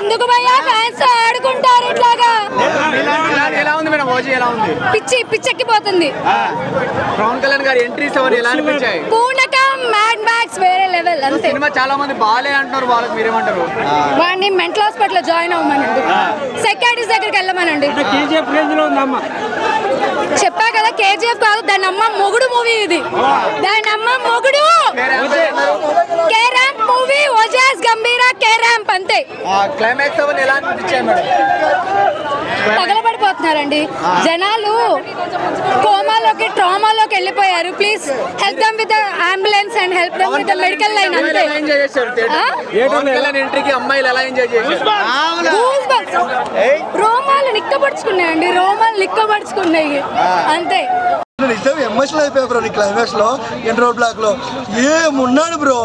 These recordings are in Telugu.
ఎందుకు భయ్యా? ఫ్యాన్స్ ఆడుకుంటారు ఇట్లాగా. ఎలా- ఉంది మేడం? ఓజీ ఎలా ఉంది? పిచ్చి పిచ్చెక్కిపోతుంది. ఆ, పవన్ కళ్యాణ్ గారి ఎంట్రీస్ అవన్నీ ఎలా అనిపించాయి? పూనకం మ్యాడ్ మ్యాక్స్ వేరే లెవెల్ అంతే. సినిమా చాలా మంది బాలే అంటున్నారు వాళ్ళకి మీరేమంటారు? వాడిని మెంటల్ హాస్పిటల్ జాయిన్ అవ్వమనండి. సెక్యూరిటీస్ దగ్గరికి వెళ్ళమనండి. కేజీఎఫ్ రేంజ్లో ఉందమ్మా చెప్పా కదా కేజీఎఫ్ కాదు దాని అమ్మ మొగుడు మూవీ ఇది. దాని అమ్మ మొగుడు. కే ర్యాంప్ మూవీ ఓజాస్ గంభీర కే ర్యాంప్ అంతే. క్లైమాక్స్ అవన్నీ ఎలా అనిపించాయి మేడం? తగలబడిపోతున్నారండి. జనాలు కోమాలోకి ట్రామాలోకి వెళ్ళిపోయారు. Please help them with ambulance and help them with medical line అంతే. ఎంట్రీకి అమ్మాయిలు ఎలా ఎంజాయ్. రోమాలు నిక్కబడుచుకున్నాయండి. రోమాలు నిక్కబడుచుకున్నాయి. అంతే. నిజం ఎమోషనల్ అయిపోయా బ్రో నీ క్లైమాక్స్లో ఎన్ రోడ్ బ్లాక్లో. ఏమున్నాడు బ్రో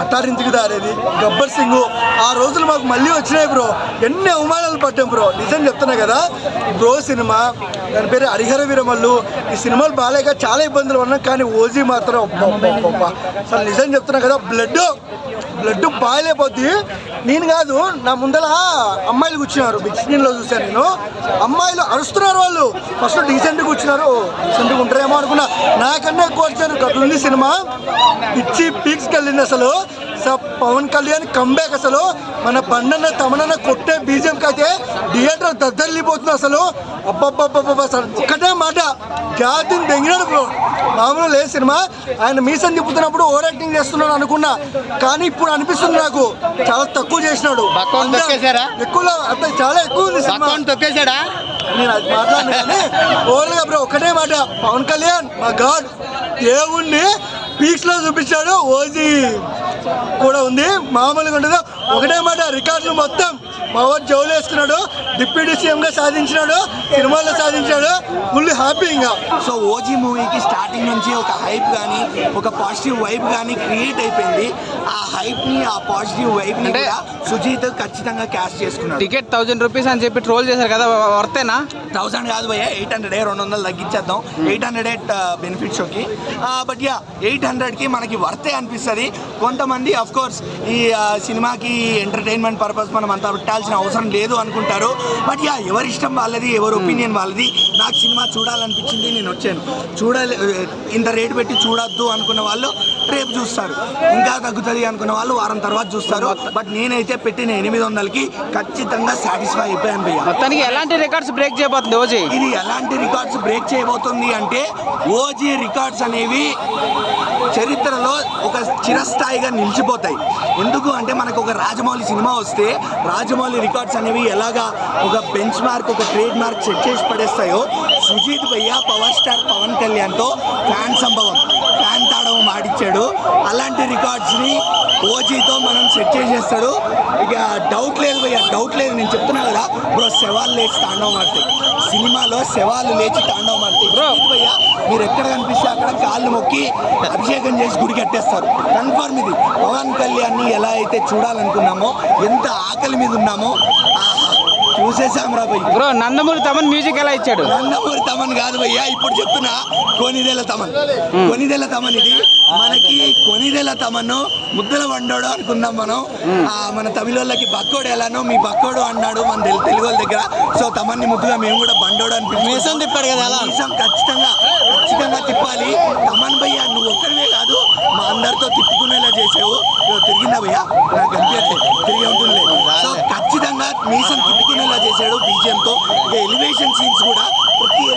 అట్టారింటికి దారేది. గబ్బర్ సింగ్. ఆ రోజులు మాకు మళ్ళీ వచ్చినాయి బ్రో. ఎన్ని అవమానాలు పట్టాం బ్రో. నిజం చెప్తున్నా కదా బ్రో సినిమా దాని పేరు హరిహర వీరమల్లు. ఈ సినిమాలు బాగాలేక చాలా ఇబ్బందులు ఉన్నాం కానీ ఓజీ మాత్రం అసలు నిజం చెప్తున్నా కదా బ్లడ్ బ్లడ్ బాగాలేపోద్ది నేను కాదు నా ముందర అమ్మాయిలు కూర్చున్నారు. బిగ్ స్క్రీన్లో చూశాను చూసాను నేను. అమ్మాయిలు అరుస్తున్నారు వాళ్ళు. ఫస్ట్ డీసెంట్గా కూర్చున్నారు. డీసెంట్గా ఉంటారేమో అనుకున్నా. నాకన్నా ఎక్కువ వచ్చారు ఉంది సినిమా. పిచ్చి పీక్స్కి వెళ్ళింది అసలు. స- పవన్ కళ్యాణ్ కంబ్యాక్ అసలు. మన బండన్న తమనన్న కొట్టే బీజేపీకి అయితే థియేటర్ దద్దరిల్లిపోతుంది అసలు. అబ్బబ్బబ్బబ్బ ఒక్కటే మాట. గ్యాతిని దెంగినాడు బ్రో మామూలు లేదు సినిమా. ఆయన మీసం తిప్పుతున్నప్పుడు ఓవర్ యాక్టింగ్ చేస్తున్నాడు అనుకున్నా. కానీ ఇప్పుడు అనిపిస్తుంది నాకు. చాలా తక్కువ చేసినాడు? ఎక్కువలో అంటే చాలా ఎక్కువ ఉంది సినిమా. నేను అది మాట్లాడను కానీ ఓవర్గా బ్రో ఒకటే మాట. పవన్ కళ్యాణ్ మా గాడ్ దేవుణ్ణి పీక్స్లో చూపించాడు ఓజీ. కూడా ఉంది. మామూలుగా ఉండదు. ఒకటే మాట రికార్డులు మొత్తం పవర్ జోలు వేసుకున్నాడు డిప్యూటీ సీఎం గా సాధించినాడు సినిమాల్లో సాధించాడు. ఫుల్ హ్యాపీ ఇంకా. సో ఓజీ మూవీకి స్టార్టింగ్ నుంచి ఒక హైప్ కానీ ఒక పాజిటివ్ వైబ్ కానీ క్రియేట్ అయిపోయింది. ఆ హైప్ని ఆ పాజిటివ్ వైబ్ని అంటే- కూడా సుజీత్ ఖచ్చితంగా క్యాష్ చేసుకున్నాడు. టికెట్ థౌజండ్ రూపీస్ అని చెప్పి ట్రోల్ చేశారు కదా వర్తేనా? థౌసండ్ కాదు భయ్య ఎయిట్ హండ్రెడ్ రెండు వందలు తగ్గించేద్దాం. ఎయిట్ హండ్రెడ్ ఎయిట్ బెనిఫిట్ షోకి బట్ యా ఎయిట్ హండ్రెడ్కి మనకి వర్తే అనిపిస్తుంది. కొంతమంది అఫ్ కోర్స్ ఈ సినిమాకి ఎంటర్టైన్మెంట్ పర్పస్ మనం అంతా పెట్టాల్సిన అవసరం లేదు అనుకుంటారు. బట్ యా ఎవరి ఇష్టం వాళ్ళది ఎవరి ఒపీనియన్ వాళ్ళది. నాకు సినిమా చూడాలనిపించింది నేను వచ్చాను. చూడాలి ఇంత రేటు పెట్టి చూడొద్దు అనుకున్న వాళ్ళు రేపు చూస్తారు. ఇంకా తగ్గుతుంది అనుకున్న వాళ్ళు వారం తర్వాత చూస్తారు. బట్ నేనైతే పెట్టిన ఎనిమిది వందలకి ఖచ్చితంగా సాటిస్ఫై అయిపోయాను భయ్య మొత్తానికి ఎలాంటి రికార్డ్స్ బ్రేక్ చేయబోతుంది ఓజీ ఇది ఎలాంటి రికార్డ్స్ బ్రేక్ చేయబోతుంది అంటే ఓజీ రికార్డ్స్ అనేవి చరిత్రలో ఒక చిరస్థాయిగా నిలిచిపోతాయి. ఎందుకు అంటే మనకు ఒక రాజమౌళి సినిమా వస్తే రాజమౌళి రికార్డ్స్ అనేవి ఎలాగా ఒక బెంచ్ మార్క్ ఒక ట్రేడ్ మార్క్ సెట్ చేసి పడేస్తాయో సుజీత్ భయ్య పవర్ స్టార్ పవన్ కళ్యాణ్తో ఫ్యాన్ సంభవం. ఫ్యాన్ తాడవం ఆడిచ్చాడు అలాంటి రికార్డ్స్ని ఓజీతో మనం సెట్ చేసేస్తాడు. ఇక డౌట్ లేదు భయ్య డౌట్ లేదు. నేను చెప్తున్నా కదా బ్రో శవాలు లేచి తాండవం ఆడతాయి సినిమాలో శవాలు లేచి తాండవం ఆడతాయి. సుజీత్ భయ్య మీరు ఎక్కడ కనిపిస్తే అక్కడ కాళ్ళు మొక్కి అభిషేకం చేసి గుడి కట్టేస్తారు. కన్ఫర్మ్ ఇది. పవన్ కళ్యాణ్ని ఎలా అయితే చూడాలనుకున్నామో ఎంత ఆకలి మీద ఉన్నామో చూసేసాం రా భయ్ బ్రో నందమూరి తమన్ మ్యూజిక్ ఎలా ఇచ్చాడు? నందమూరి తమన్ కాదు భయ్యా ఇప్పుడు చెప్తున్నా కొనిదెల తమన్. కొనిదెల తమన్ ఇది. మనకి కొనిదెల తమను ముద్దల వండోడు అనుకున్నాం మనం. ఆ, మన తమిళోళ్ళకి బక్కోడు ఎలానో మీ బక్కోడు అన్నాడు మన తెలు తెలుగు వాళ్ళ దగ్గర. సో తమన్ని ముద్దుగా మేము కూడా బండోడు అని మీసం తిప్పాడు కదా అలా? మీసం ఖచ్చితంగా ఖచ్చితంగా తిప్పాలి. తమన్ భయ్యా నువ్వు ఒక్కరివే కాదు మా అందరితో తిప్పుకునేలా చేసావు. తిరిగిందా భయ్యా? నాకు కనిపించట్లేదు తిరిగి ఉంటుంది మీసం తిట్టుకునేలా చేశాడు బీజియంతో ఇక ఎలివేషన్ సీన్స్ కూడా ప్రతి